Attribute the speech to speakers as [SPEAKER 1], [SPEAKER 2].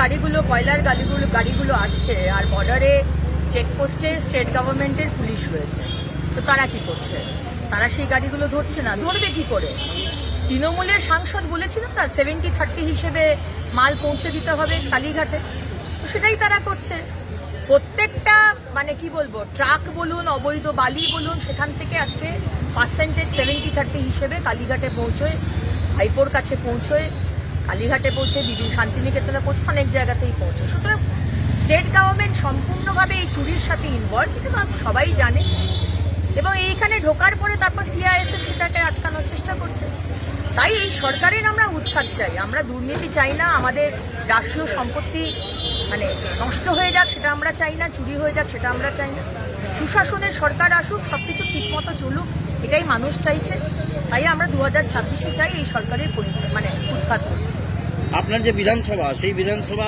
[SPEAKER 1] গাড়িগুলো, কয়লার গাড়িগুলো গাড়িগুলো আসছে আর বর্ডারে চেকপোস্টে স্টেট গভর্নমেন্টের পুলিশ রয়েছে। তো তারা কি করছে? তারা সেই গাড়িগুলো ধরছে না, ধরবে কি করে? তৃণমূলের সাংসদ বলেছিল না সেভেন্টি থার্টি হিসেবে মাল পৌঁছে দিতে হবে কালীঘাটে। তো সেটাই তারা করছে। প্রত্যেকটা মানে কি বলব, ট্রাক বলুন, অবৈধ বালি বলুন, সেখান থেকে আজকে পার্সেন্টেজ সেভেন্টি থার্টি হিসেবে কালীঘাটে পৌঁছয়, ভাইপোর কাছে পৌঁছয়। কালীঘাটে পৌঁছে বিভিন্ন শান্তিনিকেতনে পৌঁছে অনেক জায়গাতেই পৌঁছে। সুতরাং স্টেট গভর্নমেন্ট সম্পূর্ণভাবে এই চুরির সাথে ইনভলভ এটা তো সবাই জানে। এবং এইখানে ঢোকার পরে তারপর সিআইএসএফ সেটাকে আটকানোর চেষ্টা করছে। তাই এই সরকারের আমরা উৎখাত চাই। আমরা দুর্নীতি চাই না, আমাদের রাষ্ট্রীয় সম্পত্তি মানে নষ্ট হয়ে যাক, সেটা আমরা চাই না, চুরি হয়ে যাক, সেটা আমরা চাই না। সুশাসনের সরকার আসুক, সবকিছু ঠিকমতো চলুক, এটাই মানুষ চাইছে। তাই আমরা দু হাজার ছাব্বিশে চাই এই সরকারের মানে উৎখাত হোক।
[SPEAKER 2] আপনার যে বিধানসভা সেই বিধানসভা